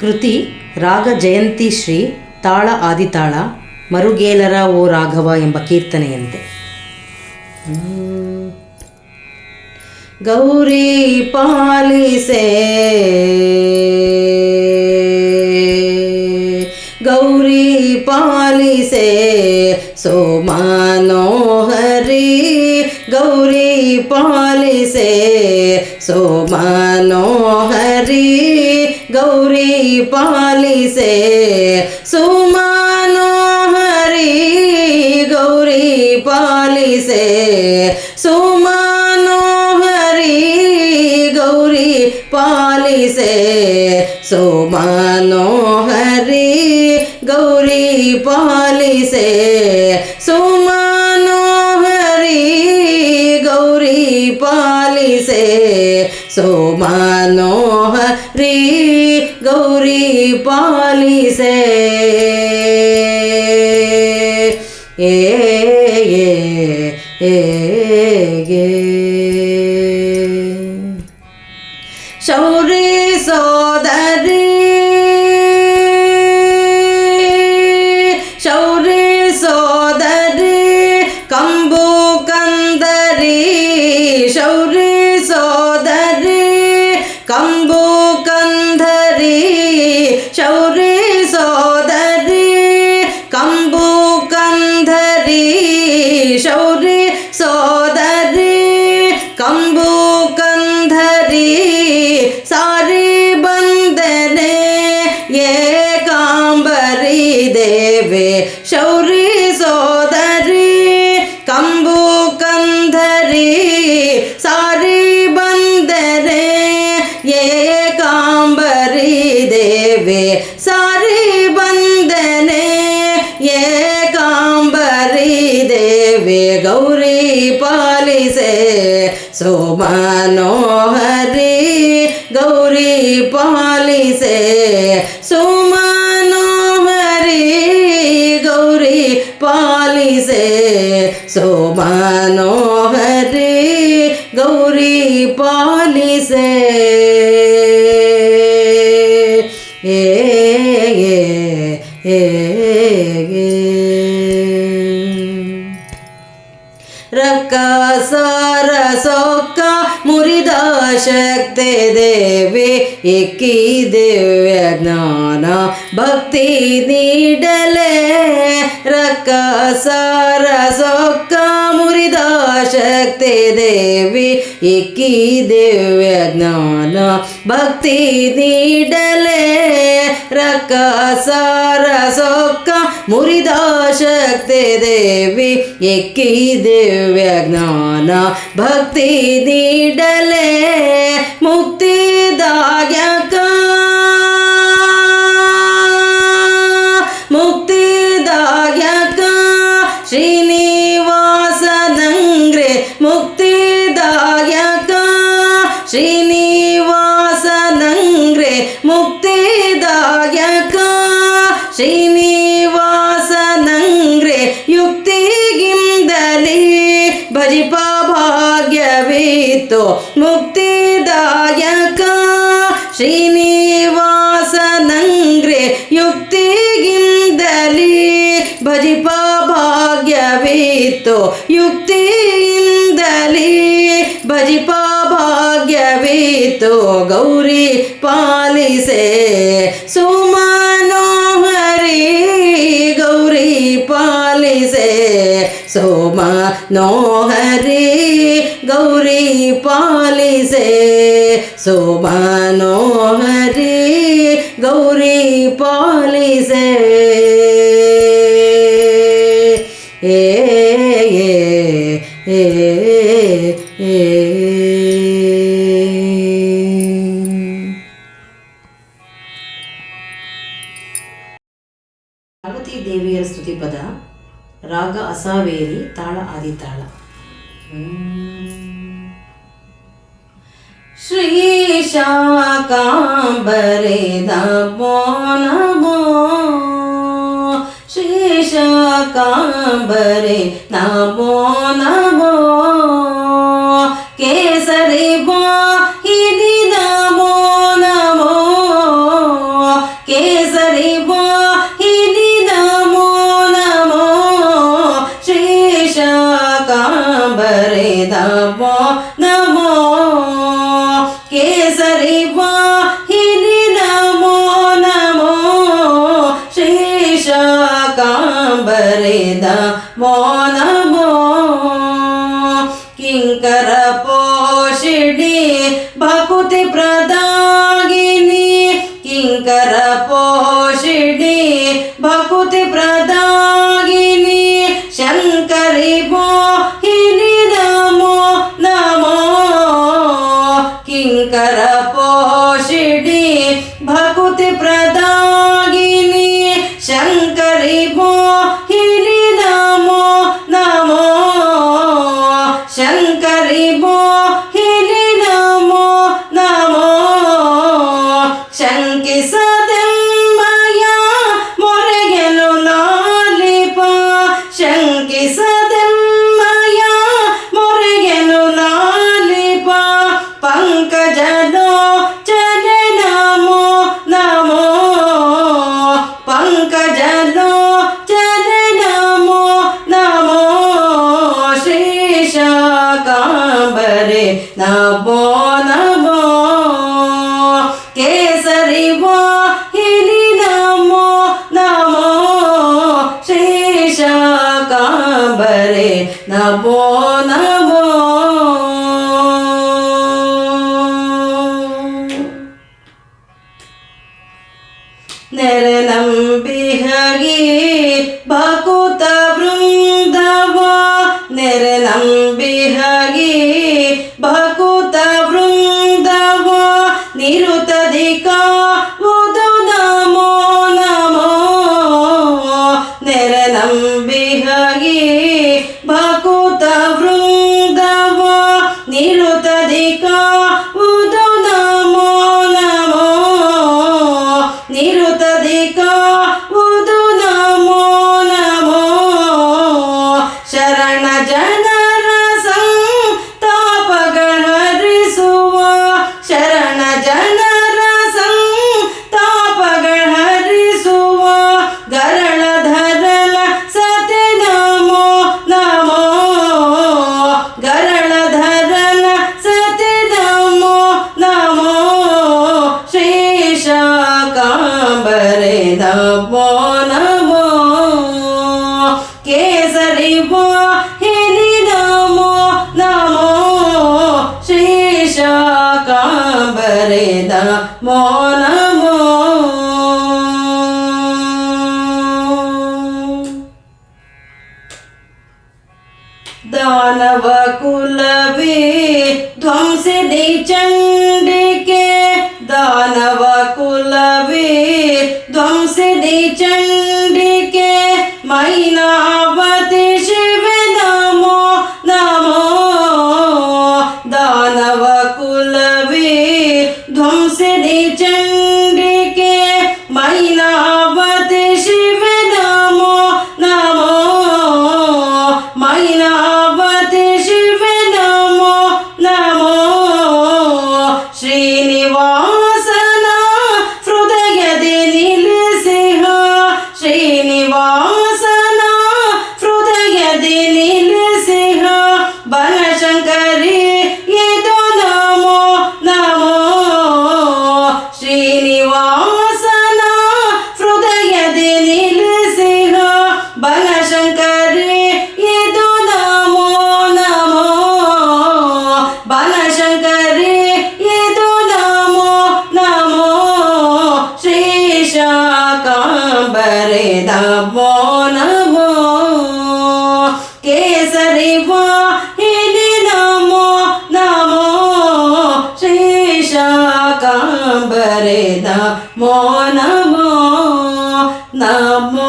ಕೃತಿ, ರಾಗ ಜಯಂತಿ ಶ್ರೀ ತಾಳ ಆದಿತಾಳ, ಮರುಗೇಲರ ಓ ರಾಘವ ಎಂಬ ಕೀರ್ತನೆಯಂತೆ. ಗೌರಿ ಪಾಲಿಸೆ. ಗೌರಿ ಪಾಲಿಸೆ. ಸೋಮಾನೋಹರಿ. ಗೌರಿ ಪಾಲಿಸೆ. ಸೋಮಾನೋಹರಿ. ಗೌರಿ ಪಾಲಿಸೆ ಸುಮಾನೋಹರಿ ಗೌರಿ ಪಾಲಿಸೆ ಸುಮಾನೋಹರಿ ಗೌರಿ ಪಾಲಿಸೆ ಸೋಮಾನೋಹರಿ ಗೌರಿ ಪಾಲಿಸೆ ಸೋಮಾನೋಹರಿ ಗೌರಿ ಪಾಲಿಸೆ ಏ ಏ ಏ ಗೆ. ಶೌರಿ ಸೋದರಿ ಶೌರಿ ಸೋದರಿ ಕಂಬು ಕಂಧರಿ ಸಾರಿ ಬಂದನೆ ಏಕಾಂಬರಿ ದೇವೆ ಸಾರಿ ಬಂದನೆ ಏಕಾಂಬರಿ ದೇವೆ ಗೌರಿ ಪಾಲಿಸೆ ಸೋಮನೋಹರಿ ಗೌರಿ ಪಾಲಿಸೆ ಸೋಮನೋಹರಿ ಗೌರಿ ಪಾಲಿಸೆ ಏ. ರಕ್ಕ ಸಾರ ಸೊಕ್ಕ ಮುರಿದ ಶಕ್ತಿ ದೇವಿ ಇಕ್ಕಿ ದಿವ್ಯ ಜ್ಞಾನ ಭಕ್ತಿ ನೀಡಲೆ ರಕ್ಕ ಸಾರ ಸೊಕ್ಕ ಶಕ್ತಿ ದೇವಿ ಇಕ್ಕಿ ದಿವ್ಯ ಜ್ಞಾನ. ಭಕ್ತಿ ನೀಡಲೆ ರಕ್ಕ, ಸಾರ, ಸೊಕ್ಕ ಮುರಿದ ಶಕ್ತಿ ದೇವಿ ಎಕ್ಕಿ ದಿವ್ಯ ಜ್ಞಾನ. ಭಕ್ತಿ ನೀಡಲೆ ಮುಕ್ತಿದಾಯಕ ಮುಕ್ತಿದಾಯಕ. ಶ್ರೀನಿವಾಸ ನಂಗ್ರೆ ಮುಕ್ತಿದಾಯಕ. ಶ್ರೀನಿವಾಸ ನಂಗ್ರೆ ಯುಕ್ತಿಗಿಂದಲೇ ಭಜಿಪ ಭಾಗ್ಯವಿತ್ತು ಮುಕ್ತಿದಾಯಕ. ಶ್ರೀನಿವಾಸ ನಂಗ್ರೆ ಯುಕ್ತಿಗಿಂದಲೇ ಭಜಿಪ ಭಾಗ್ಯವಿತ್ತು ಯುಕ್ತಿಯಿಂದಲೇ ಭಾಗ್ಯವಿತ್ತು ಗೌರಿ ಪಾಲಿಸೆ. ಸುಮನೋಹರಿ ಗೌರಿ ಪಾಲಿಸೆ. ಸೋಮ ನೋಹರಿ ಗೌರಿ ಪಾಲಿಸೆ. ಸೋಮ ನೋಹರಿ ಗೌರಿ ಪಾಲಿಸೆ. ದೇವಿಯರ ಸ್ತುತಿಪದ ರಾಗ ಅಸಾವೇರಿ ತಾಳ ಆದಿತಾಳ. ಶ್ರೀ ಶಾಕಾಂಬರೇದ ನಮೋ ಶ್ರೀ ಶಾಕಾಂಬರೆ ನಮೋ ಶಂಕಿಸದೆಮ್ಮಯ ಮೊರೆಗೆನು ನಾಲಿಪ ಪಂಕಜನೋ ಚನೆ ನಮೋ ನಮೋ ಪಂಕಜನೋ ಚನೆ ನಮೋ ನಮೋ ಶ್ರೀ ಶಾಕಾಂಬರೆ ನಮೋ ನಮೋ നിറ করে দা মনা ಬರೆದ ಮೋ ನಮೋ ನಮೋ